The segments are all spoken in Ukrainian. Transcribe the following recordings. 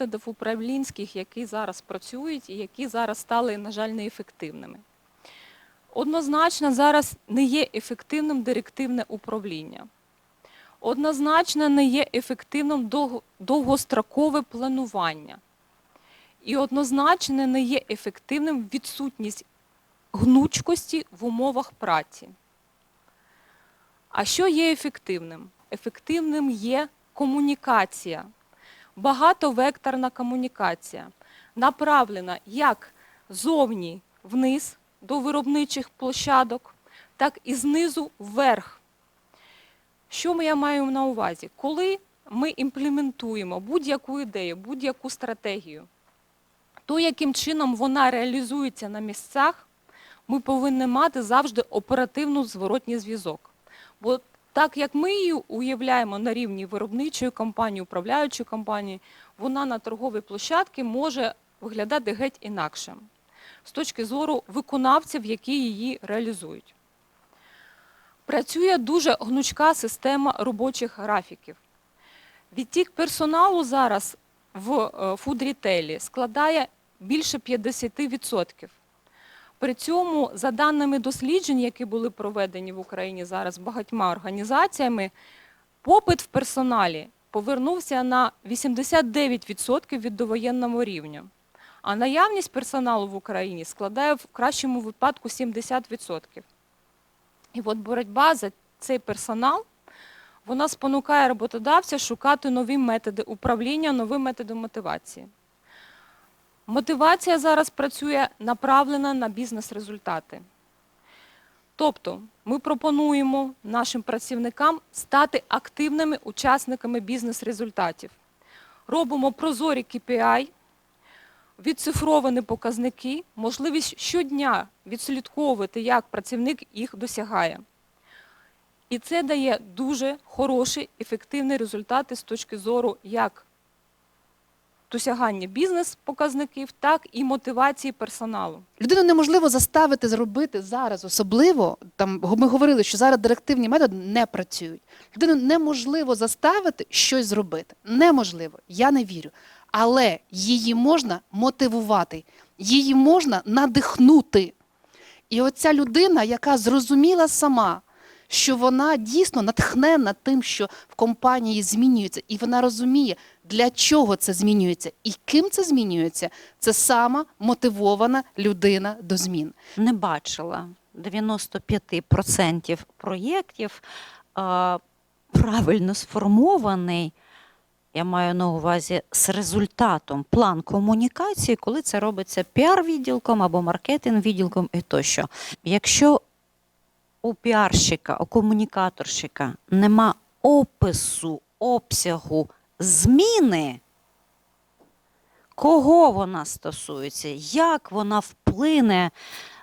методів управлінських, які зараз працюють і які зараз стали, на жаль, неефективними. Однозначно зараз не є ефективним директивне управління. Однозначно не є ефективним довгострокове планування. І однозначно не є ефективним відсутність гнучкості в умовах праці. А що є ефективним? Ефективним є комунікація, багатовекторна комунікація, направлена як зовні вниз до виробничих площадок, так і знизу вверх. Що я маю на увазі? Коли ми імплементуємо будь-яку ідею, будь-яку стратегію, то яким чином вона реалізується на місцях, ми повинні мати завжди оперативну зворотній зв'язок. Бо так як ми її уявляємо на рівні виробничої компанії, управляючої компанії, вона на торговій площадці може виглядати геть інакше з точки зору виконавців, які її реалізують. Працює дуже гнучка система робочих графіків. Відтік персоналу зараз в фуд-рітейлі складає більше 50%. При цьому, за даними досліджень, які були проведені в Україні зараз багатьма організаціями, попит в персоналі повернувся на 89% від довоєнного рівня. А наявність персоналу в Україні складає в кращому випадку 70%. І от боротьба за цей персонал вона спонукає роботодавця шукати нові методи управління, нові методи мотивації. Мотивація зараз працює направлена на бізнес-результати. Тобто ми пропонуємо нашим працівникам стати активними учасниками бізнес-результатів. Робимо прозорі KPI, відцифровані показники, можливість щодня відслідковувати, як працівник їх досягає. І це дає дуже хороші, ефективні результати з точки зору як досягання бізнес-показників, так і мотивації персоналу. Людину неможливо заставити зробити зараз, особливо там ми говорили, що зараз директивні методи не працюють. Людину неможливо заставити щось зробити. Неможливо, я не вірю. Але її можна мотивувати, її можна надихнути. І оця людина, яка зрозуміла сама, що вона дійсно натхнена тим, що в компанії змінюється, і вона розуміє, для чого це змінюється і ким це змінюється, це сама мотивована людина до змін. не бачила 95% проєктів правильно сформований. Я маю на увазі з результатом план комунікації, коли це робиться піар-відділком або маркетинг-відділком і тощо. Якщо у піарщика, у комунікаторщика нема опису, обсягу зміни, кого вона стосується, як вона вплине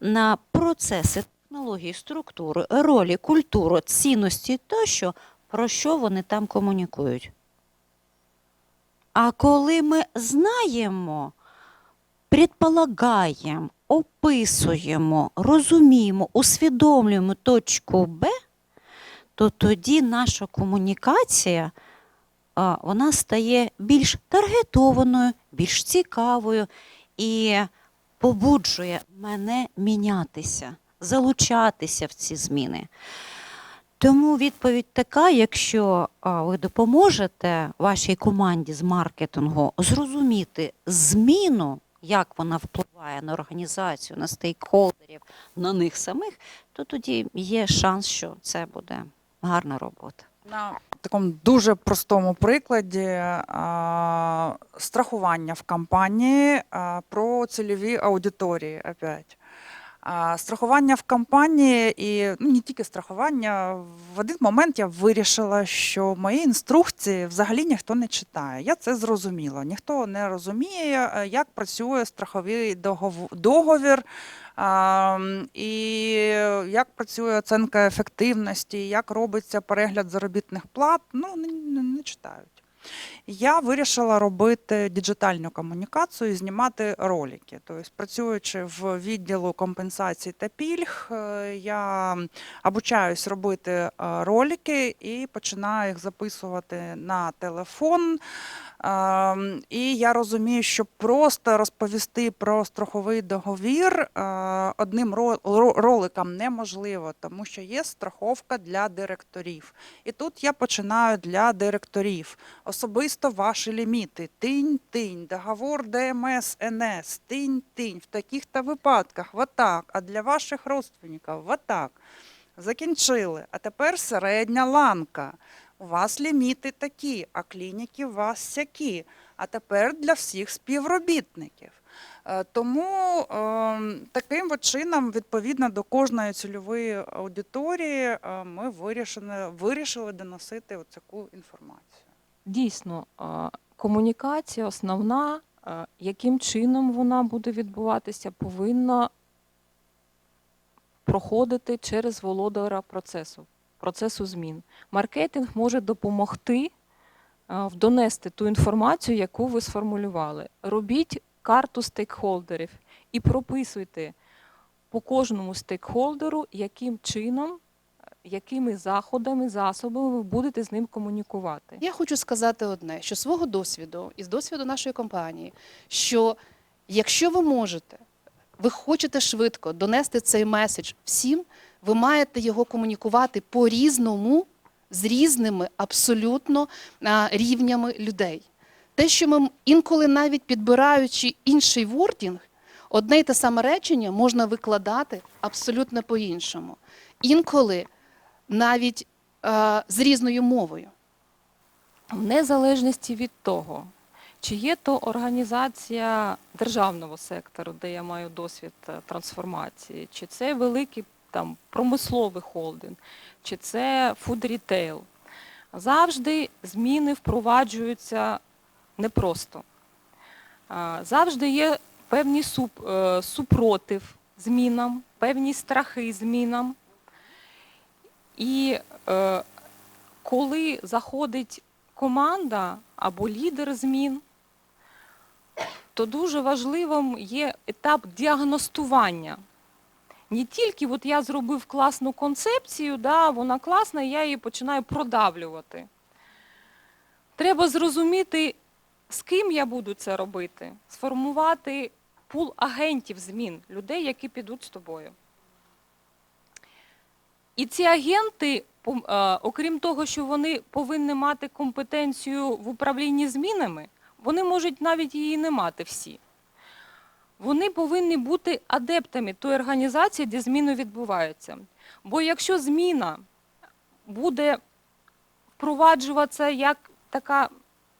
на процеси, технології, структури, ролі, культуру, цінності тощо, про що вони там комунікують. А коли ми знаємо, предполагаємо, описуємо, розуміємо, усвідомлюємо точку Б, то тоді наша комунікація вона стає більш таргетованою, більш цікавою і побуджує мене мінятися, залучатися в ці зміни. Тому відповідь така: якщо ви допоможете вашій команді з маркетингу зрозуміти зміну, як вона впливає на організацію, на стейкхолдерів, на них самих, то тоді є шанс, що це буде гарна робота. На такому дуже простому прикладі а, страхування в компанії а, про цільові аудиторії. Опять. Страхування в компанії і ну, не тільки страхування. В один момент я вирішила, що мої інструкції взагалі ніхто не читає. Я це зрозуміла. Ніхто не розуміє, е, як працює страховий догов- договір. І як працює оцінка ефективності, як робиться перегляд заробітних плат, ну не читають. Я вирішила робити діджитальну комунікацію, і знімати ролики. Тобто, працюючи в відділу компенсацій та пільг, е, я обучаюсь робити е, ролики і починаю їх записувати на телефон. Ем, І я розумію, що просто розповісти про страховий договір е, одним ро- ро- роликом неможливо, тому що є страховка для директорів. І тут я починаю для директорів. Особисто ваші ліміти. Тинь-тинь, договор ДМС, НС, тинь-тинь, в таких-то випадках, вот так, а для ваших родственників, вот так. Закінчили. А тепер середня ланка. У вас ліміти такі, а клініки у вас сякі. А тепер для всіх співробітників. Е, Тому е, таким чином, відповідно до кожної цільової аудиторії, е, ми вирішили, вирішили доносити таку інформацію. Дійсно, комунікація основна, яким чином вона буде відбуватися, повинна проходити через володара процесу, процесу змін. Маркетинг може допомогти донести ту інформацію, яку ви сформулювали. Робіть карту стейкхолдерів і прописуйте по кожному стейкхолдеру, яким чином, якими заходами, засобами ви будете з ним комунікувати. Я хочу сказати одне: що свого досвіду і з досвіду нашої компанії, що якщо ви можете, ви хочете швидко донести цей меседж всім, ви маєте його комунікувати по-різному з різними абсолютно рівнями людей. Те, що ми інколи навіть підбираючи інший вордінг, одне й те саме речення можна викладати абсолютно по-іншому. Інколи навіть а, з різною мовою. В незалежності від того, чи є то організація державного сектору, де я маю досвід е, трансформації, чи це великий там, промисловий холдинг, чи це фуд-рітейл, завжди зміни впроваджуються непросто. Завжди є певний е, супротив змінам, певні страхи змінам. І е, коли заходить команда або лідер змін, то дуже важливим є етап діагностування. Не тільки от я зробив класну концепцію, да, вона класна, я її починаю продавлювати. Треба зрозуміти, з ким я буду це робити, сформувати пул агентів змін, людей, які підуть з тобою. І ці агенти, е, окрім того, що вони повинні мати компетенцію в управлінні змінами, вони можуть навіть її не мати всі. Вони повинні бути адептами тої організації, де зміни відбуваються. Бо якщо зміна буде впроваджуватися як така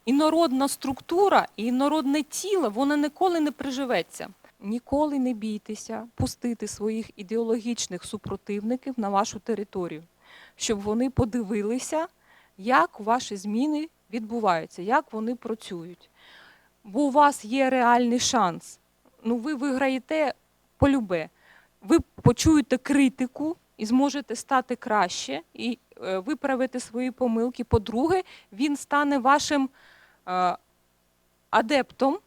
інородна структура і інородне тіло, воно ніколи не приживеться. Ніколи не бійтеся пустити своїх ідеологічних супротивників на вашу територію, щоб вони подивилися, як ваші зміни відбуваються, як вони працюють. Бо у вас є реальний шанс. Ну, ви виграєте полюбе. Ви почуєте критику і зможете стати краще і е, виправити свої помилки. По-друге, він стане вашим е, адептом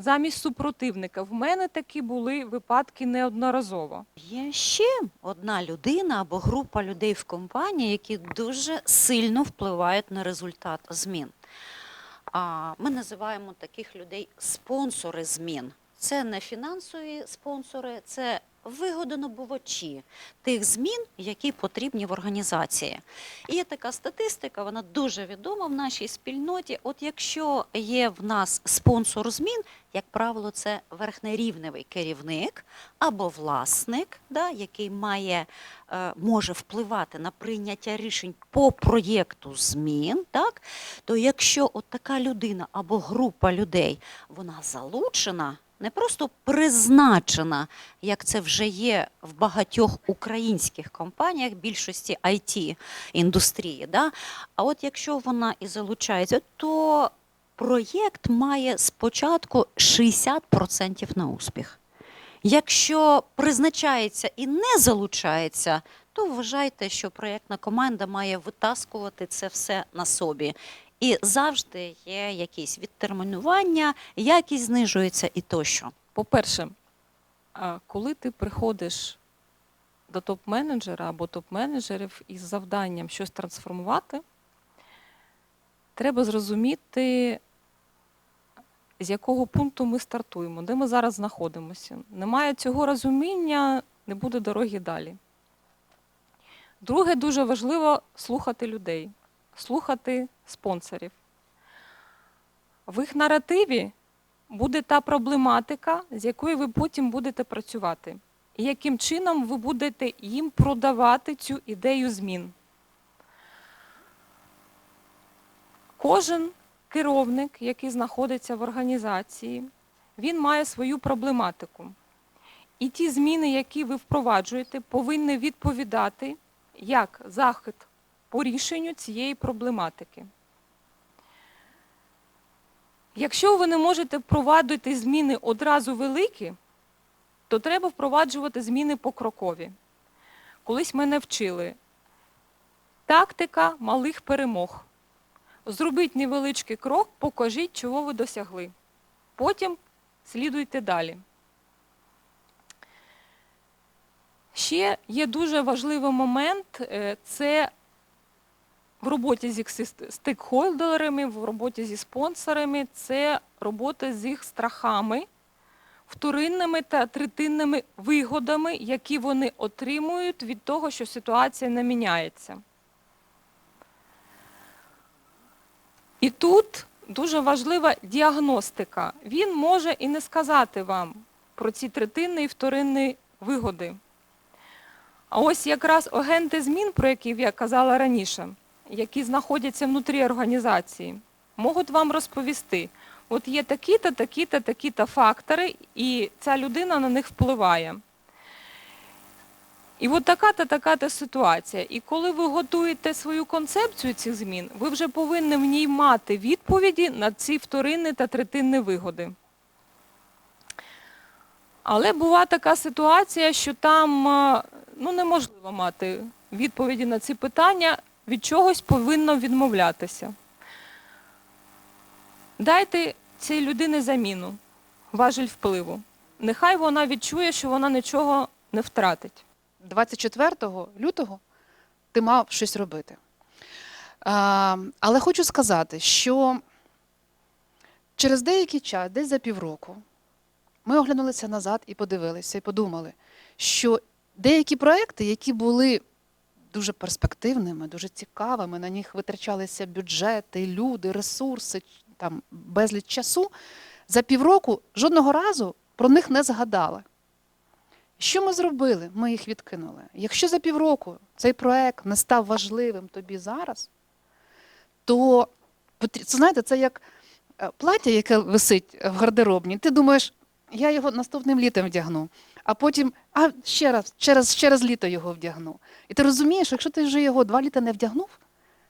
замість супротивника. В мене такі були випадки неодноразово. Є ще одна людина або група людей в компанії, які дуже сильно впливають на результат змін. Ми називаємо таких людей спонсори змін. Це не фінансові спонсори, це вигодонабувачі тих змін, які потрібні в організації. І є така статистика, вона дуже відома в нашій спільноті. От якщо є в нас спонсор змін, як правило, це верхнерівневий керівник або власник, да, який має, е, може впливати на прийняття рішень по проєкту змін, так, то якщо от така людина або група людей вона залучена, не просто призначена, як це вже є в багатьох українських компаніях, більшості it індустрії, да, а от якщо вона і залучається, то проєкт має спочатку 60% на успіх. Якщо призначається і не залучається, то вважайте, що проєктна команда має витаскувати це все на собі. І завжди є якісь відтермінування, якість знижується і тощо. По-перше, коли ти приходиш до топ-менеджера або топ-менеджерів із завданням щось трансформувати, треба зрозуміти, з якого пункту ми стартуємо, де ми зараз знаходимося. Немає цього розуміння, не буде дороги далі. Друге, дуже важливо слухати людей, слухати спонсорів. В їх наративі буде та проблематика, з якою ви потім будете працювати. І яким чином ви будете їм продавати цю ідею змін. Кожен керівник, який знаходиться в організації, він має свою проблематику. І ті зміни, які ви впроваджуєте, повинні відповідати як захід по рішенню цієї проблематики. Якщо ви не можете впровадити зміни одразу великі, то треба впроваджувати зміни покрокові. Колись мене вчили тактика малих перемог. Зробіть невеличкий крок, покажіть, чого ви досягли. Потім слідуйте далі. Ще є дуже важливий момент е, це в роботі з їх стейкхолдерами, в роботі зі спонсорами, це робота з їх страхами, вторинними та третинними вигодами, які вони отримують від того, що ситуація не міняється. І тут дуже важлива діагностика. Він може і не сказати вам про ці третинні і вторинні вигоди. А ось якраз агенти змін, про які я казала раніше, які знаходяться внутрі організації, можуть вам розповісти, от є такі-то, такі-то, такі-то фактори, і ця людина на них впливає. І от така-то, така-то ситуація. І коли ви готуєте свою концепцію цих змін, ви вже повинні в ній мати відповіді на ці вторинні та третинні вигоди. Але була така ситуація, що там ну, неможливо мати відповіді на ці питання, від чогось повинно відмовлятися. Дайте цій людині заміну, важель впливу. Нехай вона відчує, що вона нічого не втратить. 24 лютого ти мав щось робити. А, але хочу сказати, що через деякий час, десь за півроку, ми оглянулися назад і подивилися, і подумали, що деякі проекти, які були дуже перспективними, дуже цікавими, на них витрачалися бюджети, люди, ресурси, там безліч часу, за півроку жодного разу про них не згадали. Що ми зробили? Ми їх відкинули. Якщо за півроку цей проект не став важливим тобі зараз, то це, знаєте, це як е, плаття, яке висить в гардеробні. Ти думаєш, я його наступним літом вдягну, а потім а ще раз, через, через літо його вдягну. І ти розумієш, що якщо ти вже його два літа не вдягнув,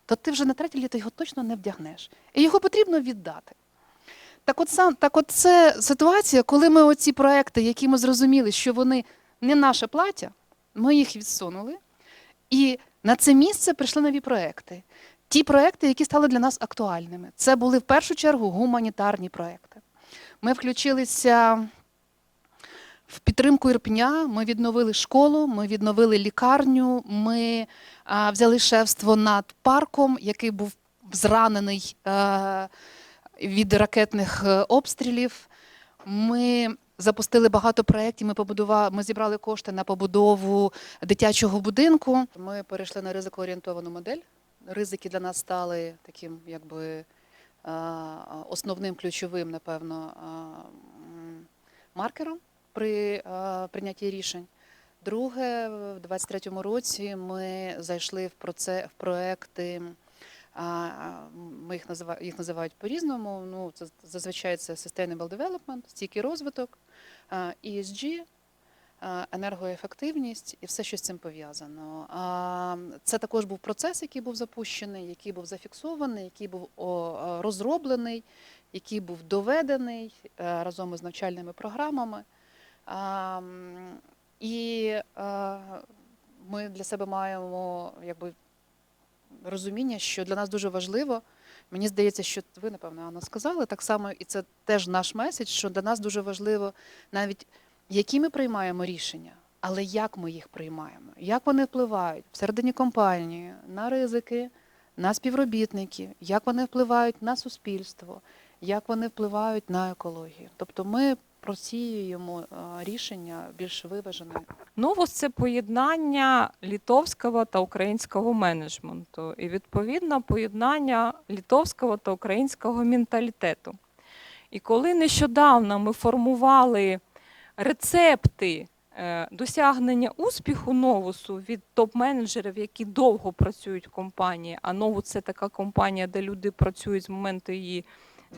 то ти вже на третє літо його точно не вдягнеш. І його потрібно віддати. Так от, сам, так от це ситуація, коли ми оці проекти, які ми зрозуміли, що вони не наше плаття, ми їх відсунули. І на це місце прийшли нові проекти. Ті проекти, які стали для нас актуальними. Це були в першу чергу гуманітарні проекти. Ми включилися в підтримку Ірпеня, ми відновили школу, ми відновили лікарню, ми а, взяли шефство над парком, який був зранений е, від ракетних е, обстрілів. Ми запустили багато проєктів. Ми ми зібрали кошти на побудову дитячого будинку. Ми перейшли на ризикоорієнтовану модель. Ризики для нас стали таким, якби а, основним ключовим, напевно, маркером при а, прийнятті рішень. Друге, в 23-му році ми зайшли в проце в проекти. Ми їх називають, їх називають по-різному. Ну, це зазвичай це Sustainable Development, стійкий розвиток, ESG, енергоефективність і все, що з цим пов'язано. Це також був процес, який був запущений, який був зафіксований, який був е, розроблений, який був доведений е, разом із навчальними програмами. І е, ми для себе маємо якби розуміння, що для нас дуже важливо, Мені здається, що ви, напевно, Анна, сказали так само, і це теж наш меседж, що для нас дуже важливо навіть які ми приймаємо рішення, але як ми їх приймаємо, як вони впливають всередині компанії на ризики, на співробітників, як вони впливають на суспільство, як вони впливають на екологію. Тобто ми просіюємо е, рішення більш виважене. Новус це поєднання літовського та українського менеджменту і відповідно поєднання літовського та українського менталітету. І коли нещодавно ми формували рецепти е, досягнення успіху новусу від топ-менеджерів, які довго працюють в компанії, а новус це така компанія, де люди працюють з моменту її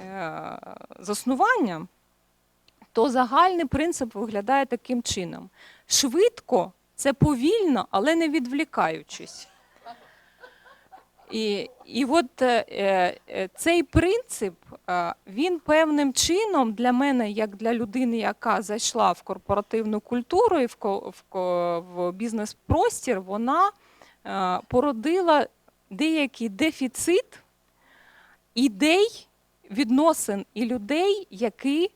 е, заснування, то загальний принцип виглядає таким чином. Швидко це повільно, але не відвлікаючись. І, і от е, е, цей принцип, е, він певним чином для мене, як для людини, яка зайшла в корпоративну культуру і в, в, в бізнес-простір, вона е, породила деякий дефіцит ідей, відносин і людей, які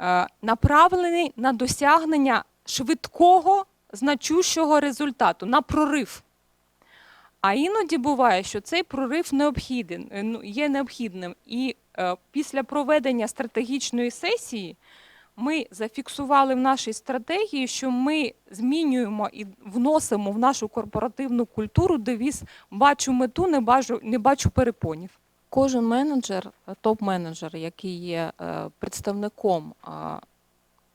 е, направлені на досягнення швидкого, значущого результату, на прорив. А іноді буває, що цей прорив необхіден, е, ну, є необхідним. І е, після проведення стратегічної сесії ми зафіксували в нашій стратегії, що ми змінюємо і вносимо в нашу корпоративну культуру девіз бачу мету, не бачу, не бачу перепонів. Кожен менеджер, топ-менеджер, який є е, представником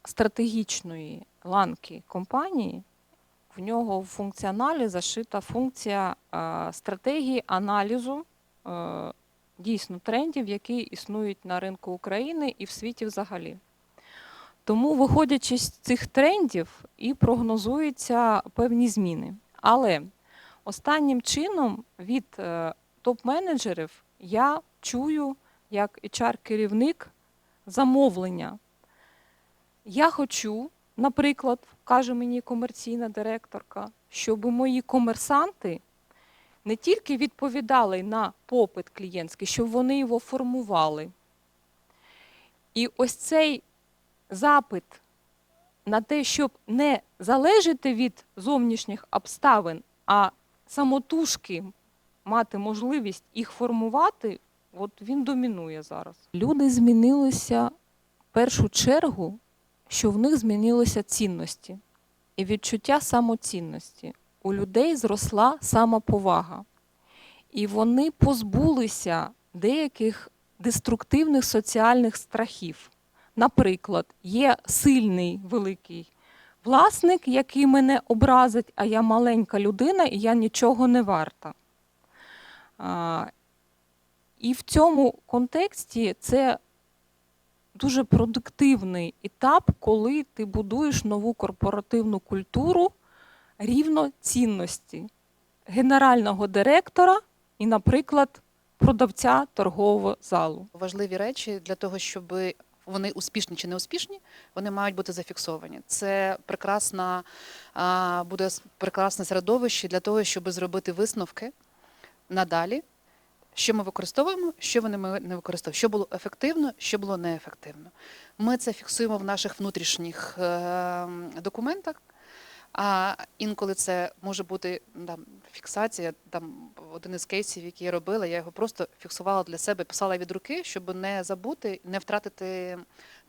стратегічної ланки компанії, в нього в функціоналі зашита функція е, стратегії аналізу е, дійсно трендів, які існують на ринку України і в світі взагалі. Тому, виходячи з цих трендів, і прогнозуються певні зміни. Але останнім чином від топ-менеджерів я чую як HR-керівник замовлення. Я хочу, наприклад, каже мені комерційна директорка, щоб мої комерсанти не тільки відповідали на попит клієнтський, щоб вони його формували. І ось цей запит на те, щоб не залежати від зовнішніх обставин, а самотужки мати можливість їх формувати, от він домінує зараз. Люди змінилися в першу чергу, що в них змінилися цінності і відчуття самоцінності. У людей зросла самоповага. І вони позбулися деяких деструктивних соціальних страхів. Наприклад, є сильний великий власник, який мене образить, а я маленька людина і я нічого не варта. І в цьому контексті це дуже продуктивний етап, коли ти будуєш нову корпоративну культуру рівноцінності генерального директора і, наприклад, продавця торгового залу. важливі речі для того, щоб вони успішні чи не успішні, вони мають бути зафіксовані. Це прекрасна буде прекрасне середовище для того, щоб зробити висновки надалі, що ми використовуємо, що вони ми не використовуємо, що було ефективно, що було неефективно. Ми це фіксуємо в наших внутрішніх е, документах. А інколи це може бути там, фіксація. Там один із кейсів, який я робила, я його просто фіксувала для себе, писала від руки, щоб не забути, не втратити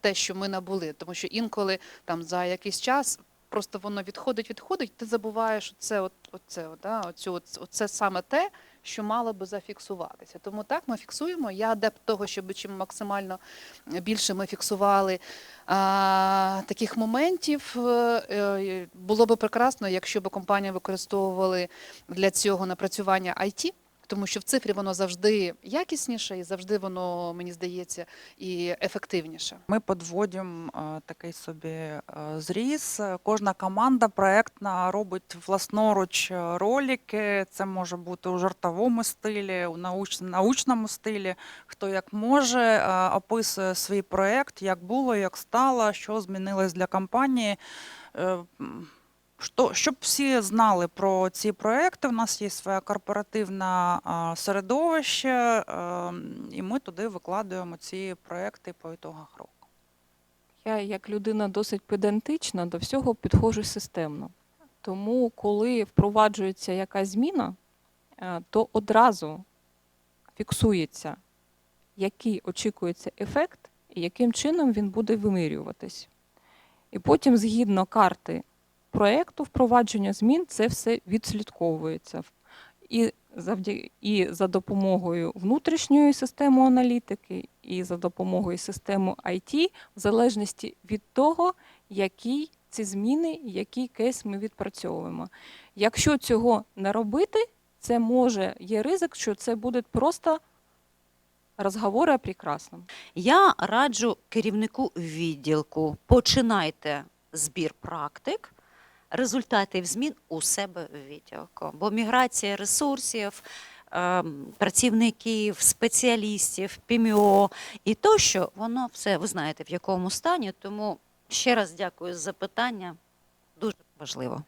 те, що ми набули. Тому що інколи там за якийсь час просто воно відходить, відходить, ти забуваєш оце, от, оце, да, оцю, оце саме те, що мало би зафіксуватися. Тому так ми фіксуємо. Я адепт того, щоб чим максимально більше ми фіксували а, таких моментів. Е, е, Було би прекрасно, якщо б компанія використовували для цього напрацювання IT, тому що в цифрі воно завжди якісніше і завжди воно, мені здається, і ефективніше. Ми підводимо е, такий собі е, зріз. Кожна команда проектна робить власноруч е, ролики. Це може бути у жартовому стилі, у науч- научному стилі. Хто як може, описує свій проект, як було, як стало, що змінилось для компанії. Що, щоб всі знали про ці проекти, у нас є своє корпоративне середовище, е, і ми туди викладуємо ці проекти по ітогах року. Я, як людина досить педантична, до всього підходжу системно. Тому, коли впроваджується якась зміна, е, то одразу фіксується, який очікується ефект і яким чином він буде вимірюватись. І потім, згідно карти проєкту впровадження змін, це все відслідковується. І, завдяки, і за допомогою внутрішньої системи аналітики, і за допомогою системи IT, в залежності від того, які ці зміни, який кейс ми відпрацьовуємо. Якщо цього не робити, це може є ризик, що це будуть просто розговори о прекрасному. Я раджу керівнику відділку. Починайте збір практик, результатів змін у себе в відділку. Бо міграція ресурсів, ем, працівників, спеціалістів, ПМО і тощо, воно все ви знаєте в якому стані. Тому ще раз дякую за питання. Дуже важливо.